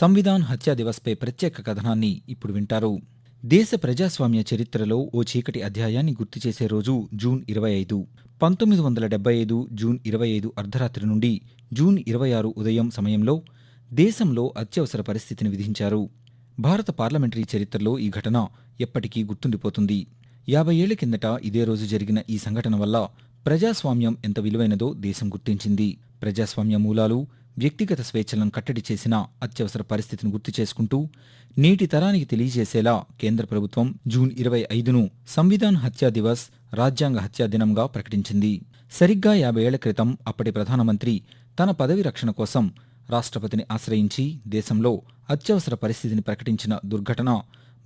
సంవిధాన్ హత్యా దివస్పై ప్రత్యేక కథనాన్ని ఇప్పుడు వింటారు. దేశ ప్రజాస్వామ్య చరిత్రలో ఓ చీకటి అధ్యాయాన్ని గుర్తు చేసే రోజు జూన్ ఇరవై ఐదు పంతొమ్మిది వందల డెబ్బై ఐదు జూన్ ఇరవై ఐదు అర్ధరాత్రి నుండి జూన్ ఇరవై ఆరు ఉదయం సమయంలో దేశంలో అత్యవసర పరిస్థితిని విధించారు. భారత పార్లమెంటరీ చరిత్రలో ఈ ఘటన ఎప్పటికీ గుర్తుండిపోతుంది. యాభై ఏళ్ళ కిందట ఇదే రోజు జరిగిన ఈ సంఘటన వల్ల ప్రజాస్వామ్యం ఎంత విలువైనదో దేశం గుర్తించింది. ప్రజాస్వామ్య మూలాలు వ్యక్తిగత స్వేచ్ఛలను కట్టడి చేసిన అత్యవసర పరిస్థితిని గుర్తు చేసుకుంటూ నేటి తరానికి తెలియజేసేలా కేంద్ర ప్రభుత్వం జూన్ ఇరవై ఐదును సంవిధాన్ హత్యా దివస్ రాజ్యాంగ హత్యా దినంగా ప్రకటించింది. సరిగ్గా యాభై ఏళ్ళ క్రితం అప్పటి ప్రధానమంత్రి తన పదవి రక్షణ కోసం రాష్ట్రపతిని ఆశ్రయించి దేశంలో అత్యవసర పరిస్థితిని ప్రకటించిన దుర్ఘటన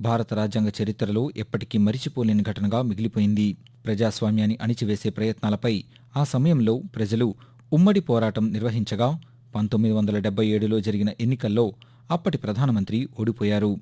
భారత రాజ్యాంగ చరిత్రలో ఎప్పటికీ మరిచిపోలేని ఘటనగా మిగిలిపోయింది. ప్రజాస్వామ్యాన్ని అణిచివేసే ప్రయత్నాలపై ఆ సమయంలో ప్రజలు ఉమ్మడి పోరాటం నిర్వహించగా పంతొమ్మిది వందల డెబ్బై ఏడులో జరిగిన ఎన్నికల్లో అప్పటి ప్రధానమంత్రి ఓడిపోయారు.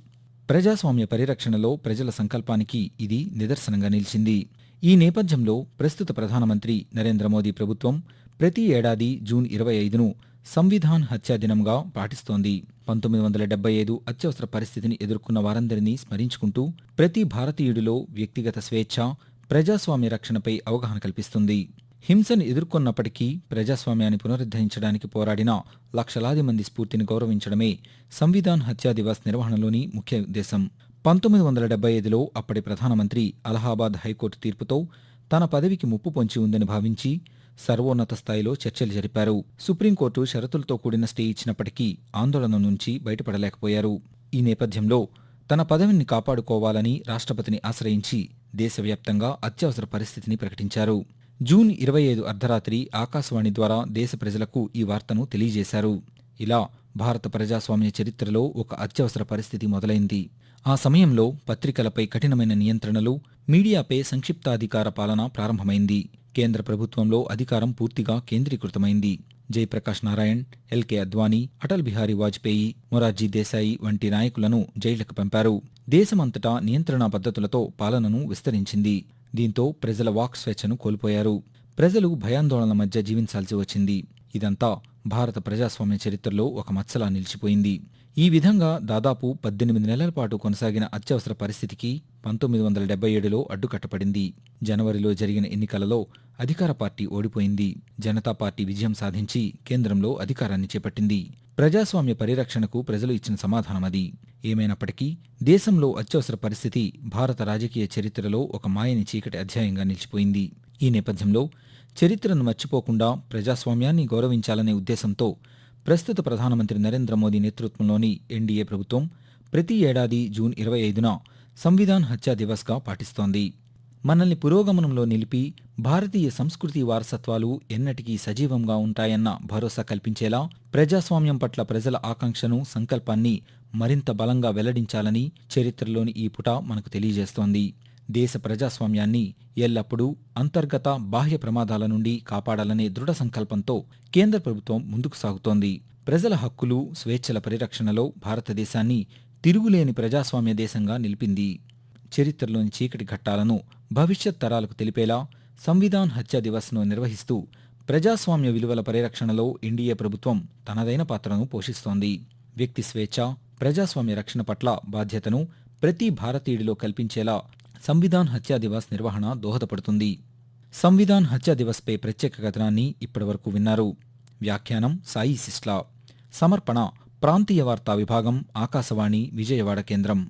ప్రజాస్వామ్య పరిరక్షణలో ప్రజల సంకల్పానికి ఇది నిదర్శనంగా నిలిచింది. ఈ నేపథ్యంలో ప్రస్తుత ప్రధానమంత్రి నరేంద్ర మోదీ ప్రభుత్వం ప్రతి ఏడాది జూన్ ఇరవై ఐదును సంవిధాన్ హత్యా దినంగా పాటిస్తోంది. పంతొమ్మిది వందల డెబ్బై ఐదు అత్యవసర పరిస్థితిని ఎదుర్కొన్న వారందరినీ స్మరించుకుంటూ ప్రతి భారతీయుడిలో వ్యక్తిగత స్వేచ్ఛ ప్రజాస్వామ్య రక్షణపై అవగాహన కల్పిస్తుంది. హింసను ఎదుర్కొన్నప్పటికీ ప్రజాస్వామ్యాన్ని పునరుద్ధరించడానికి పోరాడిన లక్షలాది మంది స్ఫూర్తిని గౌరవించడమే సంవిధాన్ హత్యా దివస్ నిర్వహణలోని ముఖ్య ఉద్దేశం. పంతొమ్మిది వందల డెబ్బై ఐదులో అప్పటి ప్రధానమంత్రి అలహాబాద్ హైకోర్టు తీర్పుతో తన పదవికి ముప్పు పొంచి ఉందని భావించి సర్వోన్నత స్థాయిలో చర్చలు జరిపారు. సుప్రీంకోర్టు షరతులతో కూడిన స్టే ఇచ్చినప్పటికీ ఆందోళన నుంచి బయటపడలేకపోయారు. ఈ నేపథ్యంలో తన పదవిని కాపాడుకోవాలని రాష్ట్రపతిని ఆశ్రయించి దేశవ్యాప్తంగా అత్యవసర పరిస్థితిని ప్రకటించారు. జూన్ ఇరవై ఐదు అర్ధరాత్రి ఆకాశవాణి ద్వారా దేశ ప్రజలకు ఈ వార్తను తెలియజేశారు. ఇలా భారత ప్రజాస్వామ్య చరిత్రలో ఒక అత్యవసర పరిస్థితి మొదలైంది. ఆ సమయంలో పత్రికలపై కఠినమైన నియంత్రణలు మీడియాపై సంక్షిప్తాధికార పాలన ప్రారంభమైంది. కేంద్ర ప్రభుత్వంలో అధికారం పూర్తిగా కేంద్రీకృతమైంది. జయప్రకాష్ నారాయణ్ ఎల్కే అద్వానీ అటల్ బిహారీ వాజ్పేయి మొరార్జీ దేశాయి వంటి నాయకులను జైళ్ళకు పంపారు. దేశమంతటా నియంత్రణా పద్ధతులతో పాలనను విస్తరించింది. దీంతో ప్రజల వాక్ స్వేచ్ఛను కోల్పోయారు. ప్రజలు భయాందోళనల మధ్య జీవించాల్సి వచ్చింది. ఇదంతా భారత ప్రజాస్వామ్య చరిత్రలో ఒక మచ్చలా నిలిచిపోయింది. ఈ విధంగా దాదాపు పద్దెనిమిది నెలల పాటు కొనసాగిన అత్యవసర పరిస్థితికి పంతొమ్మిది వందల డెబ్బై ఏడులో అడ్డుకట్టపడింది జనవరిలో జరిగిన ఎన్నికలలో అధికార పార్టీ ఓడిపోయింది. జనతా పార్టీ విజయం సాధించి కేంద్రంలో అధికారాన్ని చేపట్టింది. ప్రజాస్వామ్య పరిరక్షణకు ప్రజలు ఇచ్చిన సమాధానం అది. ఏమైనప్పటికీ దేశంలో అత్యవసర పరిస్థితి భారత రాజకీయ చరిత్రలో ఒక మాయని చీకటి అధ్యాయంగా నిలిచిపోయింది. ఈ నేపథ్యంలో చరిత్రను మర్చిపోకుండా ప్రజాస్వామ్యాన్ని గౌరవించాలనే ఉద్దేశంతో ప్రస్తుత ప్రధానమంత్రి నరేంద్ర మోదీ నేతృత్వంలోని ఎన్డీఏ ప్రభుత్వం ప్రతి ఏడాది జూన్ ఇరవై ఐదున సంవిధాన్ హత్యా దివస్గా పాటిస్తోంది. మనల్ని పురోగమనంలో నిలిపి భారతీయ సంస్కృతి వారసత్వాలు ఎన్నటికీ సజీవంగా ఉంటాయన్న భరోసా కల్పించేలా ప్రజాస్వామ్యం పట్ల ప్రజల ఆకాంక్షను సంకల్పాన్ని మరింత బలంగా వెల్లడించాలని చరిత్రలోని ఈ పుట మనకు తెలియజేస్తోంది. దేశ ప్రజాస్వామ్యాన్ని ఎల్లప్పుడూ అంతర్గత బాహ్య ప్రమాదాల నుండి కాపాడాలనే దృఢ సంకల్పంతో కేంద్ర ప్రభుత్వం ముందుకు సాగుతోంది. ప్రజల హక్కులు స్వేచ్ఛల పరిరక్షణలో భారతదేశాన్ని తిరుగులేని ప్రజాస్వామ్య దేశంగా నిలిపింది. చరిత్రలోని చీకటి ఘట్టాలను భవిష్యత్ తరాలకు తెలిపేలా సంవిధాన్ హత్యా దివస్ను నిర్వహిస్తూ ప్రజాస్వామ్య విలువల పరిరక్షణలో ఎన్డీఏ ప్రభుత్వం తనదైన పాత్రను పోషిస్తోంది. వ్యక్తి స్వేచ్ఛ ప్రజాస్వామ్య రక్షణ పట్ల బాధ్యతను ప్రతి భారతీయుడిలో కల్పించేలా సంవిధాన్ హత్యా దివస్ నిర్వహణ దోహదపడుతుంది. సంవిధాన్ హత్యా దివస్పై ప్రత్యేక కథనాన్ని ఇప్పటివరకు విన్నారు. వ్యాఖ్యానం సాయి సిస్లా. సమర్పణ ప్రాంతీయ వార్తా విభాగం ఆకాశవాణి విజయవాడ కేంద్రం.